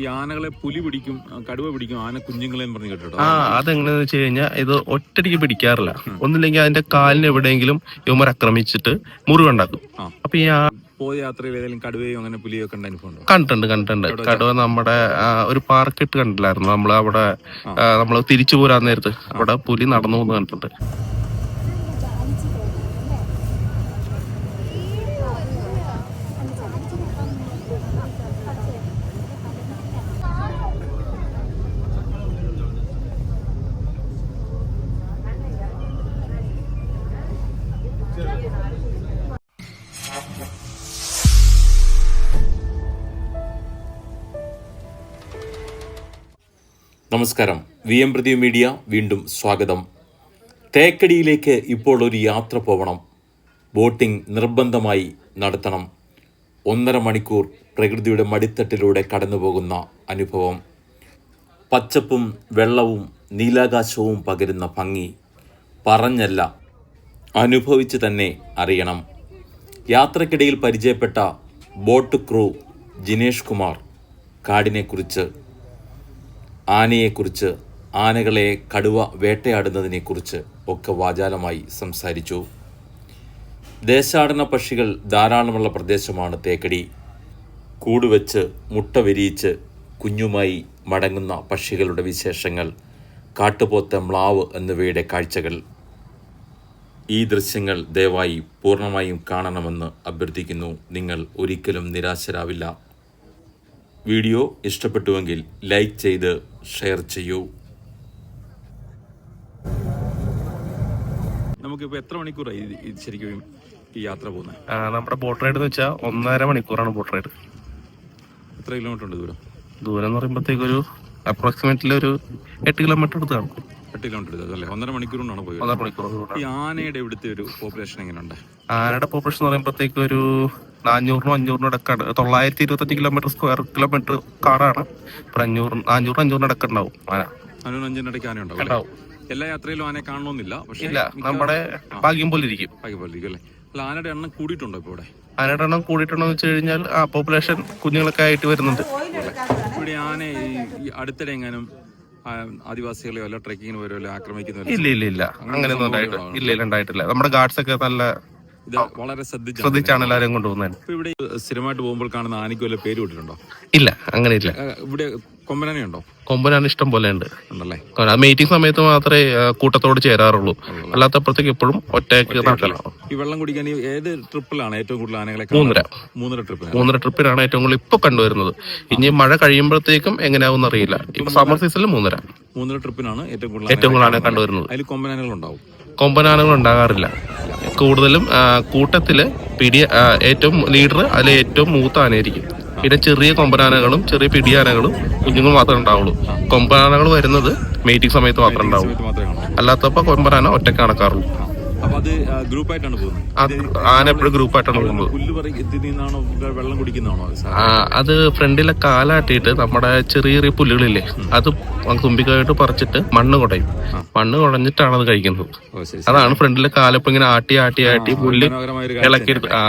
ഈ ആനകളെ പുലി പിടിക്കും കടുവ പിടിക്കും ആന കുഞ്ഞുങ്ങളെ പറഞ്ഞു കേട്ടോ ആ അതെങ്ങനെയാന്ന് വെച്ച് കഴിഞ്ഞാൽ ഇത് ഒറ്റടിക്ക് പിടിക്കാറില്ല. ഒന്നില്ലെങ്കിൽ അതിന്റെ കാലിന് എവിടെയെങ്കിലും ഇവന്മാർ ആക്രമിച്ചിട്ട് മുറിവുണ്ടാക്കും. അപ്പൊ ഈ പോയ യാത്രയിൽ ഏതെങ്കിലും കടുവയോ അങ്ങനെ പുലിയോ ഒക്കെ അനുഭവം കണ്ടിട്ടുണ്ട് കണ്ടിട്ടുണ്ട്. കടുവ നമ്മുടെ ഒരു ഒരു പാർക്കിട്ട് കണ്ടില്ലായിരുന്നു നമ്മൾ അവിടെ നമ്മൾ തിരിച്ചു പോരാൻ നേരത്ത്. അവിടെ പുലി നടന്നു പോകുന്നത് കണ്ടിട്ടുണ്ട്. നമസ്കാരം. വി എം പ്രതി മീഡിയ വീണ്ടും സ്വാഗതം. തേക്കടിയിലേക്ക് ഇപ്പോൾ ഒരു യാത്ര പോകണം ബോട്ടിംഗ് നിർബന്ധമായി നടത്തണം. ഒന്നര മണിക്കൂർ പ്രകൃതിയുടെ മടിത്തട്ടിലൂടെ കടന്നുപോകുന്ന അനുഭവം. പച്ചപ്പും വെള്ളവും നീലാകാശവും പകരുന്ന ഭംഗി പറഞ്ഞല്ല. അനുഭവിച്ച് തന്നെ അറിയണം. യാത്രക്കിടയിൽ പരിചയപ്പെട്ട ബോട്ട് ക്രൂ ജിനേഷ് കുമാർ കാടിനെക്കുറിച്ച് ആനയെക്കുറിച്ച് ആനകളെ കടുവ വേട്ടയാടുന്നതിനെക്കുറിച്ച് ഒക്കെ വാചാലമായി സംസാരിച്ചു. ദേശാടന പക്ഷികൾ ധാരാളമുള്ള പ്രദേശമാണ് തേക്കടി. കൂടുവെച്ച് മുട്ട വിരിയിച്ച് കുഞ്ഞുമായി മടങ്ങുന്ന പക്ഷികളുടെ വിശേഷങ്ങൾ കാട്ടുപോത്ത മ്ലാവ് എന്നിവയുടെ കാഴ്ചകൾ. ഈ ദൃശ്യങ്ങൾ ദയവായി പൂർണമായും കാണണമെന്ന് അഭ്യർത്ഥിക്കുന്നു. നിങ്ങൾ ഒരിക്കലും നിരാശരാവില്ല. വീഡിയോ ഇഷ്ടപ്പെട്ടുവെങ്കിൽ ലൈക്ക് ചെയ്ത് ഷെയർ ചെയ്യൂ. നമുക്കിപ്പോൾ എത്ര മണിക്കൂറായി ഇത് ശരിക്കും ഈ യാത്ര പോകുന്നത് ആ, നമ്മുടെ ബോട്ട് റൈഡ് എന്ന് വെച്ചാൽ ഒന്നര മണിക്കൂറാണ് ബോട്ട് റൈഡ് എത്ര കിലോമീറ്റർ ഉണ്ട് ദൂരം? ദൂരം എന്ന് പറയുമ്പോഴത്തേക്ക് ഒരു അപ്രോക്സിമേറ്റ്ലി ഒരു എട്ട് കിലോമീറ്റർ അടുത്ത് കാണും. എട്ട് കിലോമീറ്റർ എടുത്തത് അല്ലേ? ഒന്നര മണിക്കൂർ കൊണ്ടാണ് പോയത്? ഒന്നര മണിക്കൂർ. ഈ ആനയുടെ ഇവിടുത്തെ ഒരു പോപ്പുലേഷൻ എങ്ങനെയുണ്ട്? ആനയുടെ പോപ്പുലേഷൻ എന്ന് പറയുമ്പോഴത്തേക്ക് ഒരു നാനൂറിനും അഞ്ഞൂറിനും ഇടക്കാണ്. തൊള്ളായിരത്തി ഇരുപത്തഞ്ച് കിലോമീറ്റർ സ്ക്വയർ കിലോമീറ്റർ കാടാണ്. ഇപ്പൊ അഞ്ഞൂറ് നാനൂറ് അഞ്ഞൂറിന് ഇടയ്ക്ക് ഉണ്ടാവും ആന ഉണ്ടാവും. എല്ലാ യാത്രയിലും ആനയെ കാണണമെന്നില്ല പക്ഷേ ഇല്ല നമ്മുടെ ഭാഗ്യം പോലെ ഇരിക്കും. ഭാഗ്യം പോലെ ഇരിക്കും അല്ലേ? അല്ല ആനയുടെ എണ്ണം കൂടിയിട്ടുണ്ടോ ഇപ്പോൾ ഇവിടെ? ആനയുടെ എണ്ണം കൂടിയിട്ടുണ്ടോ എന്ന് വെച്ച് കഴിഞ്ഞാൽ ആ പോപ്പുലേഷൻ കുഞ്ഞുങ്ങളൊക്കെ ആയിട്ട് വരുന്നുണ്ട്. ഇവിടെ ആന ഈ- അടുത്തിടെ എങ്ങാനും ആദിവാസികളെയോ അല്ല ട്രെക്കിങ്ങിന് വരുമോ അല്ല ആക്രമിക്കുന്നോ ഇല്ല ഇല്ല ഇല്ല. അങ്ങനെയൊന്നും ഉണ്ടായിട്ടില്ല. ഇല്ല ഇല്ല ഉണ്ടായിട്ടില്ല. നമ്മുടെ ഗാർഡ്സ് ഒക്കെ നല്ല ഇത് വളരെ ശ്രദ്ധിച്ചാണ്. ശ്രദ്ധിച്ചാണ് എല്ലാവരും കൊണ്ടുപോകുന്നത്. ഇവിടെ സ്ഥിരമായിട്ട് പോകുമ്പോൾ കാണുന്ന ആനയ്ക്ക് വല്ല പേര് വിട്ടിട്ടുണ്ടോ? ഇല്ല അങ്ങനെ ഇല്ല. ഇവിടെ കൊമ്പനാനയുണ്ടോ? കൊമ്പനാണ് ഇഷ്ടം പോലെ ഉണ്ട്. ഉണ്ടല്ലേ? മീറ്റിംഗ് സമയത്ത് മാത്രമേ കൂട്ടത്തോട് ചേരാറുള്ളൂ. അല്ലാത്തപ്പോഴത്തേക്ക് എപ്പോഴും ഒറ്റയ്ക്ക് നടക്കലാണ് ഈ വെള്ളം കുടിക്കാൻ ഏത് ട്രിപ്പിലാണ് ഏറ്റവും കൂടുതൽ ആനകളെ മൂന്നര. മൂന്നര ട്രിപ്പിലാണ് മൂന്നര ട്രിപ്പിനാണ് ഏറ്റവും കൂടുതൽ ഇപ്പൊ കണ്ടുവരുന്നത്. ഇനി മഴ കഴിയുമ്പോഴത്തേക്കും എങ്ങനെയാവും അറിയില്ല. ഇപ്പൊ സമ്മർ സീസണിൽ മൂന്നര. മൂന്നര ട്രിപ്പിനാണ് ഏറ്റവും കൂടുതൽ ഏറ്റവും കണ്ടുവരുന്നത്. അതിൽ കൊമ്പനാനകൾ ഉണ്ടാവും. കൊമ്പനാനകൾ ഉണ്ടാകാറില്ല. കൂടുതലും കൂട്ടത്തിൽ പിടി ഏറ്റവും ലീഡർ അതിൽ ഏറ്റവും മൂത്ത ആനയായിരിക്കും. പിന്നെ ചെറിയ കൊമ്പനാനകളും ചെറിയ പിടിയാനകളും കുഞ്ഞുങ്ങൾ മാത്രമേ ഉണ്ടാവുള്ളൂ. കൊമ്പനാനകൾ വരുന്നത് മീറ്റിംഗ് സമയത്ത് മാത്രമേ ഉണ്ടാവുള്ളൂ. അല്ലാത്തപ്പോൾ കൊമ്പനാന ഒറ്റയ്ക്ക് നടക്കാറുള്ളൂ. ആന എപ്പോഴും ഗ്രൂപ്പായിട്ടാണ് പോകുന്നത്. വെള്ളം കുടിക്കുന്നതാണോ? അത് ആ, അത് ഫ്രണ്ടിലെ കാലാട്ടിയിട്ട് നമ്മുടെ ചെറിയ ചെറിയ പുല്ലുകളില്ലേ അത് തുമ്പിക്കായിട്ട് പറിച്ചിട്ട് മണ്ണ് കുടയും. മണ്ണ് കുടഞ്ഞിട്ടാണ് അത് കഴിക്കുന്നത്. അതാണ് ഫ്രണ്ടിലെ കാലപ്പം ഇങ്ങനെ ആട്ടി ആട്ടി ആട്ടി പുല്ല് ഇളക്കി ഇളക്കിയെടുത്ത് ആ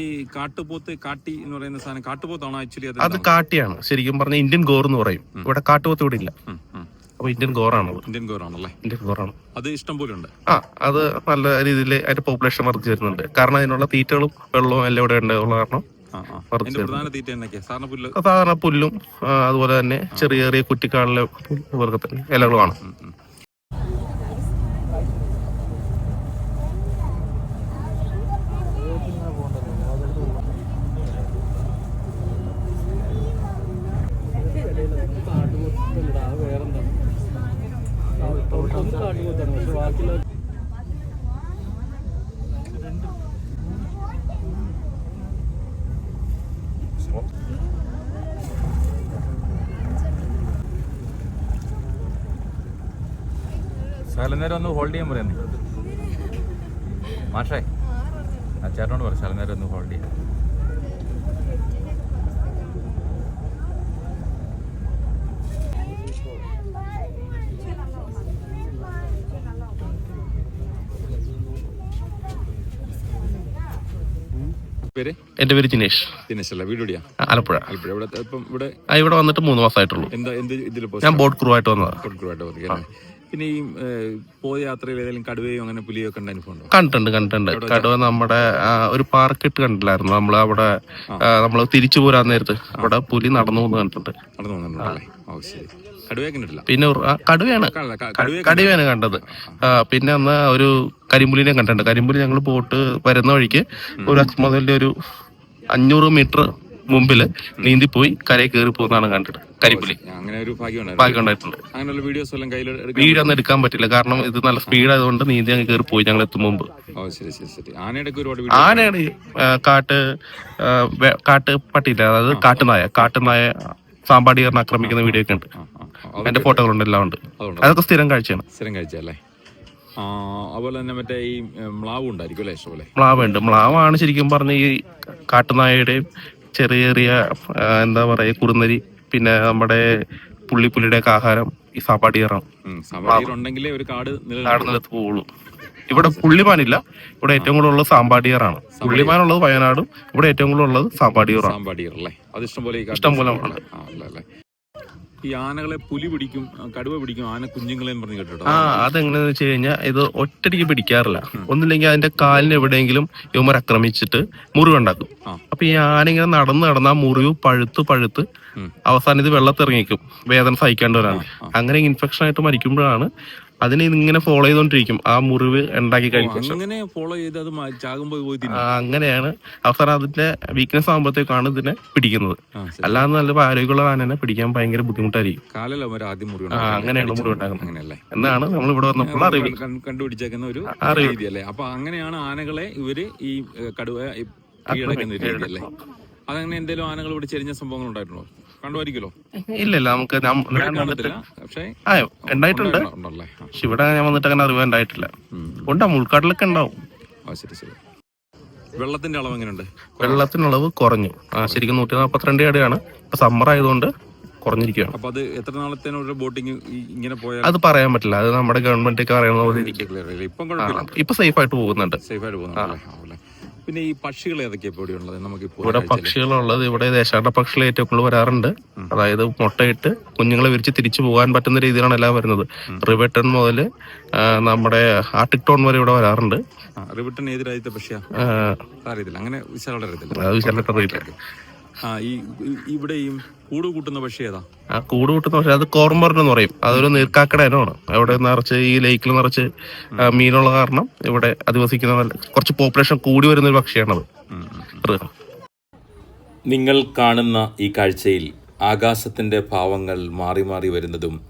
ഈ കാട്ടുപോത്ത് കാട്ടി എന്ന് പറയുന്ന സാധനം കാട്ടുപോത്താണോ ആക്ച്വലി അത് കാട്ടിയാണ്. ശരിക്കും പറഞ്ഞ ഇന്ത്യൻ ഗോർ എന്ന് പറയും. ഇവിടെ കാട്ടുപോത്ത് ഇവിടെ ഇല്ല. അപ്പൊ ഇന്ത്യൻ ഗോറാണ് ഇന്ത്യൻ ഗോറാണല്ലേ? ഇന്ത്യൻ ഗോറാണ്. അത് ഇഷ്ടം പോലെ ഉണ്ട്. ആ അത് നല്ല രീതിയിൽ അതിന്റെ പോപ്പുലേഷൻ വർദ്ധിച്ചു വരുന്നുണ്ട്. കാരണം അതിനുള്ള തീറ്റകളും വെള്ളവും എല്ലാം ഇവിടെ ഉണ്ട് ഉള്ള കാരണം സാധാരണ പുല്ലും? അതുപോലെ തന്നെ ചെറിയ ചെറിയ കുറ്റിക്കാളിലെ വർഗത്തിന് ഇലകളുമാണ്. ഉം, ശലനേരം ഒന്ന് ഹോൾഡ് ചെയ്യാൻ പറയുന്നേ. മാഷേ ചേട്ടനോട് പറ ശലനേരം ഒന്ന് ഹോൾഡ് ചെയ്യാൻ. എന്റെ പേര് ജിനേഷ്. ദിനേശ് അല്ല? വീട് എവിടെയാ? ആലപ്പുഴ. ആലപ്പുഴ. ഇവിടെ ഇപ്പം ഇവിടെ ആ, ഇവിടെ വന്നിട്ട് മൂന്ന് മാസമായിട്ടുള്ളൂ എന്താ എന്ത് ഇതിൽ ഞാൻ ബോട്ട് ക്രൂ ആയിട്ട് വന്നതാണ് കൊടുക്കുവായിട്ട് ഒതുക്കിയല്ലേ പിന്നെ ഈ ഏഹ്, പോയ യാത്രയിൽ ഏതെങ്കിലും കടുവയോ അങ്ങനെ പുലിയോ ഒക്കെ അനുഭവം ഉണ്ടോ? കണ്ടിട്ടുണ്ട് കണ്ടിട്ടുണ്ട്. കടുവ നമ്മുടെ ആ, ഒരു പാർക്ക് ഇട്ട് കണ്ടില്ലായിരുന്നു നമ്മൾ അവിടെ നമ്മൾ തിരിച്ചു പോരാൻ നേരത്ത് അവിടെ പുലി നടന്നു പോകുന്നത് കണ്ടിട്ടുണ്ട്. നടന്നു വന്നിട്ടുണ്ടല്ലേ ഓ ശരി. കടുവയെ കണ്ടിട്ടില്ല? പിന്നെ ഒരു- ആ, കടുവയാണ്. കടല- ക- കടുവയെ കടുവയാണ് കണ്ടത്. ആ, പിന്നെ അന്ന് ഒരു കരിമ്പുലിനെ കണ്ടിട്ടുണ്ട്. കരിമ്പുലി ഞങ്ങൾ പോട്ട് വരുന്ന വഴിക്ക് ഒരു അക്മതിന്റെ ഒരു അഞ്ഞൂറ് മീറ്റർ മുമ്പിൽ നീന്തിപ്പോയി കരയിൽ കയറി പോകുന്നതാണ് കണ്ടത്. കരിപ്പുലി. അങ്ങനെ ഒരു ഭാഗ്യം ഉണ്ടായിരുന്നു ഭാഗ്യം ഉണ്ടായിട്ടുണ്ട്. അങ്ങനെയുള്ള വീഡിയോസ് എല്ലാം കയ്യിൽ എടുക്കാൻ ഒന്നും എടുക്കാൻ പറ്റില്ല. കാരണം ഇത് നല്ല സ്പീഡ് ആയതുകൊണ്ട് നീന്തി അങ്ങ് കയറി പോയി ഞങ്ങൾ എത്തും മുമ്പ്. ആനയുടെ വീഡിയോ ആനയാണ് കാട്ട് കാട്ട് പട്ടിയില്ല. അതായത് കാട്ടുനായ കാട്ടുനായ സാമ്പാടികാരനെ ആക്രമിക്കുന്ന വീഡിയോ ഒക്കെ ഉണ്ട്. അതിന്റെ ഫോട്ടോകളുണ്ട് എല്ലാം ഉണ്ട്. അതൊക്കെ സ്ഥിരം കാഴ്ചയാണ്. സ്ഥിരം കാഴ്ച അല്ലേ? അതുപോലെ തന്നെ മറ്റേ ഈ മ്ലാവ് ഉണ്ടായിരിക്കും അല്ലേ മ്ലാവ് ഉണ്ട്. മ്ലാവാണ് ശരിക്കും പറഞ്ഞ ഈ കാട്ടുനായയുടെയും ചെറിയ ചെറിയ എന്താ പറയാ കുറുന്നരി പിന്നെ നമ്മുടെ പുള്ളിപ്പുലിയുടെ ഒക്കെ ആഹാരം ഈ സാപ്പാടി ഉണ്ടെങ്കിലേ ഒരു കാട് കാട് നിലത്ത് പോവുള്ളൂ. ഇവിടെ പുള്ളിമാനില്ല ഇവിടെ ഏറ്റവും കൂടുതൽ ഉള്ളത് സാമ്പാടിയറാണ്. പുള്ളിമാനുള്ളത് വയനാടും ഇവിടെ ഏറ്റവും കൂടുതൽ ഉള്ളത് സാമ്പാടിയറാണ്. ഇഷ്ടംപോലെ ഇഷ്ടംപോലെ ഈ ഇഷ്ടം പോലെ ആനകളെ പിടിക്കും കടുവ പിടിക്കും ആന കുഞ്ഞുങ്ങളെന്ന് പറഞ്ഞു കേട്ടോ ആ അതെങ്ങനെയാന്ന് വെച്ച് കഴിഞ്ഞാൽ ഇത് ഒറ്റടിക്ക് പിടിക്കാറില്ല. ഒന്നില്ലെങ്കിൽ അതിന്റെ കാലിന് എവിടെയെങ്കിലും ഇവന്മാർ ആക്രമിച്ചിട്ട് മുറിവുണ്ടാക്കും ഉണ്ടാക്കും. അപ്പൊ ഈ ആന ഇങ്ങനെ നടന്ന് നടന്ന് ആ മുറിവ് പഴുത്ത് പഴുത്ത് അവസാനം ഇത് വെള്ളത്തിറങ്ങിക്കും. വേദന സഹിക്കേണ്ടവരാണ്. അങ്ങനെ ഇൻഫെക്ഷൻ ആയിട്ട് മരിക്കുമ്പോഴാണ് അതിനെ ഇങ്ങനെ ഫോളോ ചെയ്തോണ്ടിരിക്കും. ആ മുറിവ് ഉണ്ടാക്കി കഴിക്കും അങ്ങനെ ഫോളോ ചെയ്ത് അത് അങ്ങനെയാണ് അവസാനം അതിന്റെ വീക്ക്നെസ് ആകുമ്പോഴത്തേക്കാണ് ഇതിനെ പിടിക്കുന്നത്. അല്ലാതെ നല്ല ആരോഗ്യമുള്ള ആനനെ പിടിക്കാൻ ഭയങ്കര ബുദ്ധിമുട്ടായിരിക്കും. അങ്ങനെയാണ് മുറിവ് ഉണ്ടാക്കുന്നത്. എന്നാണ് നമ്മൾ ഇവിടെ വന്നപ്പോൾ അറിവ്. കണ്ടുപിടിച്ചേക്കുന്ന ഒരു അറിവ്. രീതി അല്ലേ അപ്പൊ അങ്ങനെയാണ് ആനകളെ ഇവർ ഈ കടുവ കീഴടക്കുന്ന അതങ്ങനെ എന്തെങ്കിലും ആനകൾ ഇവിടെ ചെരിഞ്ഞ സംഭവങ്ങൾ ഉണ്ടായിട്ടുണ്ടോ? കണ്ടുമായിരിക്കുമല്ലോ. ഇല്ല ഇല്ല നമുക്ക് ഞാൻ വന്നിട്ട് ആ ഉണ്ടായിട്ടുണ്ട്. പക്ഷെ ഇവിടെ ഞാൻ വന്നിട്ട് അങ്ങനെ അറിവ് ഉണ്ടായിട്ടില്ല. ഉണ്ടാവും ഉൾക്കാട്ടിലൊക്കെ ഉണ്ടാവും. ആ ശരി ശരി. വെള്ളത്തിന്റെ അളവ് എങ്ങനെയുണ്ട്? വെള്ളത്തിനുള്ളവ് കുറഞ്ഞു. ആ ശരിക്കും നൂറ്റി നാൽപ്പത്തിരണ്ട് അടിയാണ്. ഇപ്പൊ സമ്മർ ആയതുകൊണ്ട് കുറഞ്ഞിരിക്കുകയാണ്. അപ്പൊ അത് എത്ര നാളത്തേനൊരു ബോട്ടിങ് ഇങ്ങനെ പോയാൽ അത് പറയാൻ പറ്റില്ല. അത് നമ്മുടെ ഗവൺമെന്റ് ഒക്കെ അറിയുന്ന പോലെ ഇപ്പം ഇപ്പൊ സേഫ് ആയിട്ട് പോകുന്നുണ്ട്. സേഫ് ആയിട്ട് അല്ലേ. പിന്നെ ഈ പക്ഷികൾ ഏതൊക്കെയാണ് ഇവിടെ ഉള്ളത് നമുക്ക് ഇവിടെ പക്ഷികളുള്ളത് ഇവിടെ ദേശാടന പക്ഷികൾ ഏറ്റവും കൂടുതൽ വരാറുണ്ട്. അതായത് മുട്ടയിട്ട് കുഞ്ഞുങ്ങളെ വിരിച്ച് തിരിച്ചു പോകാൻ പറ്റുന്ന രീതിയിലാണ് എല്ലാം വരുന്നത്. റിവട്ടൺ മുതൽ നമ്മുടെ ആർട്ടിക് ടോൺ വരെ ഇവിടെ വരാറുണ്ട്. റിവിട്ടൺ ഏത് രാജ്യത്തെ പക്ഷിയാ? അറിയത്തില്ല. അങ്ങനെ അറിയത്തില്ല. വിശാലമായിട്ട് അറിയില്ല ആ ഈ ഈ- ഇവിടെ ഈ കൂട് കൂട്ടുന്ന പക്ഷി ഏതാ? ആ കൂട് കൂട്ടുന്ന പക്ഷേ അത് കോർമറിൻ എന്ന് പറയും. അതൊരു നീർക്കാക്കട ഇനമാണ്. അവിടെ നിറച്ച് ഈ ലേക്കിൽ നിറച്ച് മീനുള്ള കാരണം ഇവിടെ അധിവസിക്കുന്ന കുറച്ച് പോപ്പുലേഷൻ കൂടി വരുന്ന ഒരു പക്ഷിയാണത്. നിങ്ങൾ കാണുന്ന ഈ കാഴ്ചയിൽ ആകാശത്തിന്റെ ഭാവങ്ങൾ മാറി മാറി വരുന്നതും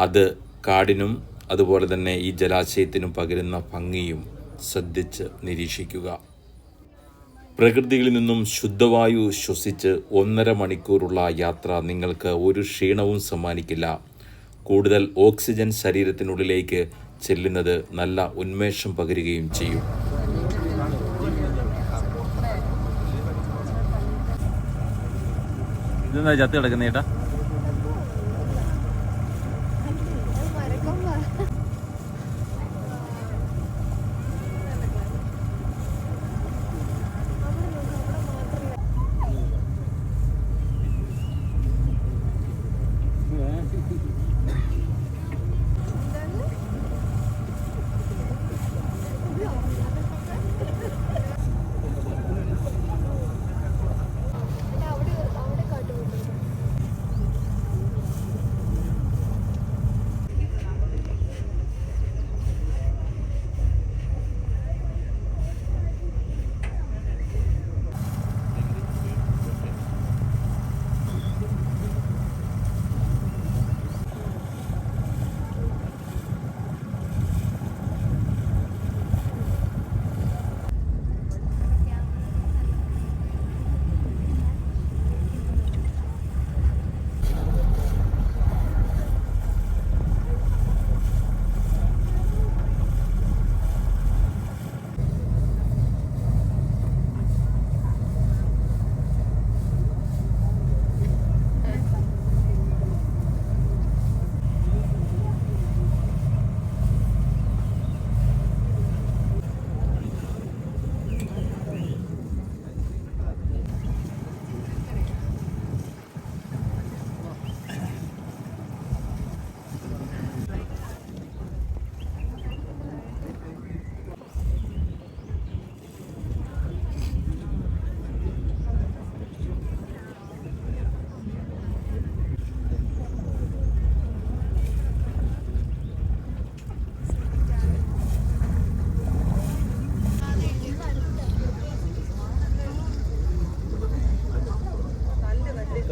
അത് കാടിനും അതുപോലെ തന്നെ ഈ ജലാശയത്തിനും പകരുന്ന ഭംഗിയും ശ്രദ്ധിച്ച് നിരീക്ഷിക്കുക. പ്രകൃതിയിൽ നിന്നും ശുദ്ധവായു ശ്വസിച്ച് ഒന്നര മണിക്കൂറുള്ള യാത്ര നിങ്ങൾക്ക് ഒരു ക്ഷീണവും സമ്മാനിക്കില്ല. കൂടുതൽ ഓക്സിജൻ ശരീരത്തിനുള്ളിലേക്ക് ചെല്ലുന്നത് നല്ല ഉന്മേഷം പകരുകയും ചെയ്യും. ഇതെന്താ ചത്ത് കിടക്കുന്ന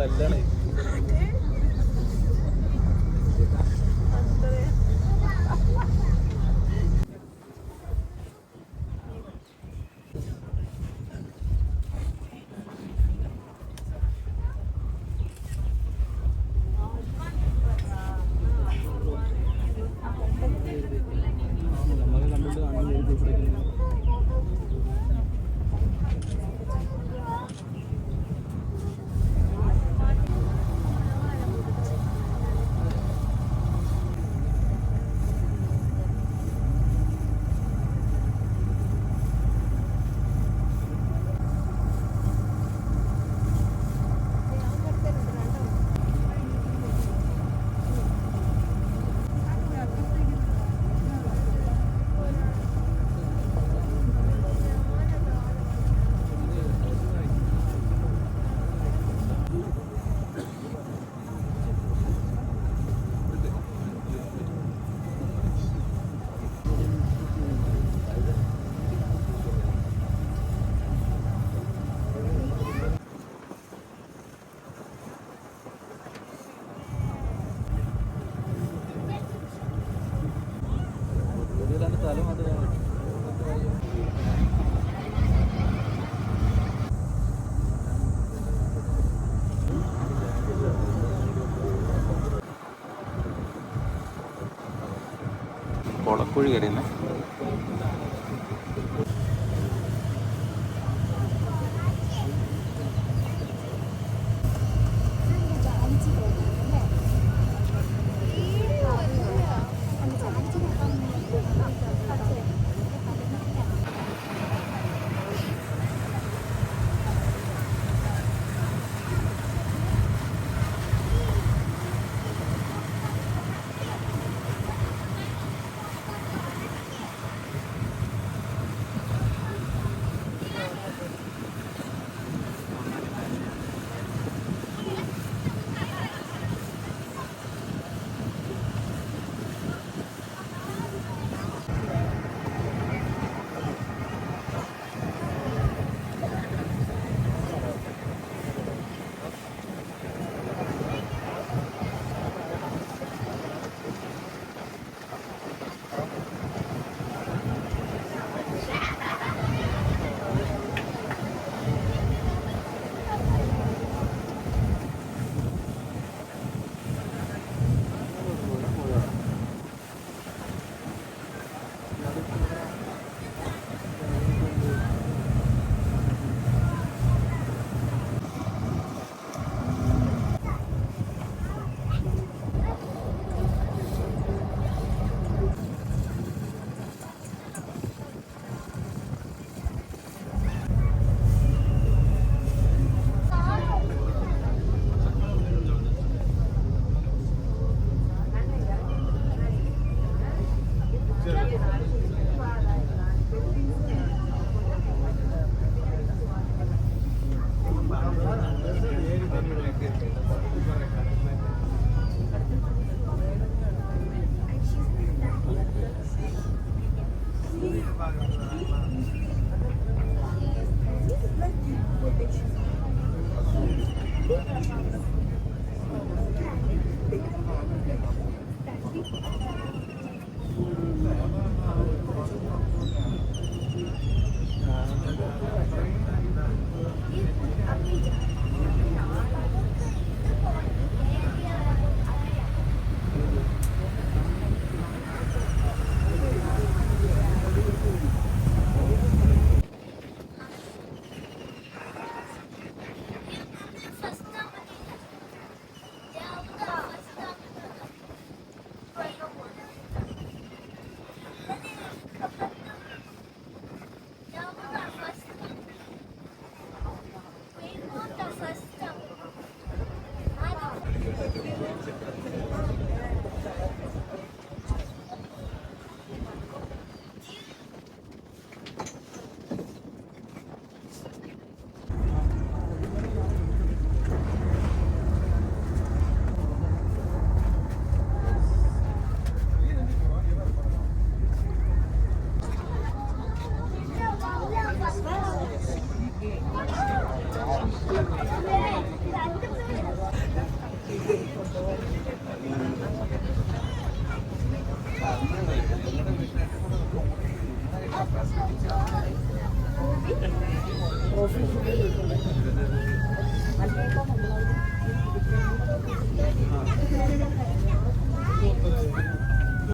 തല്ലാണ്. നമ്മൾ കണ്ടിട്ട് കാണുന്ന കോഴി കരയുന്നേ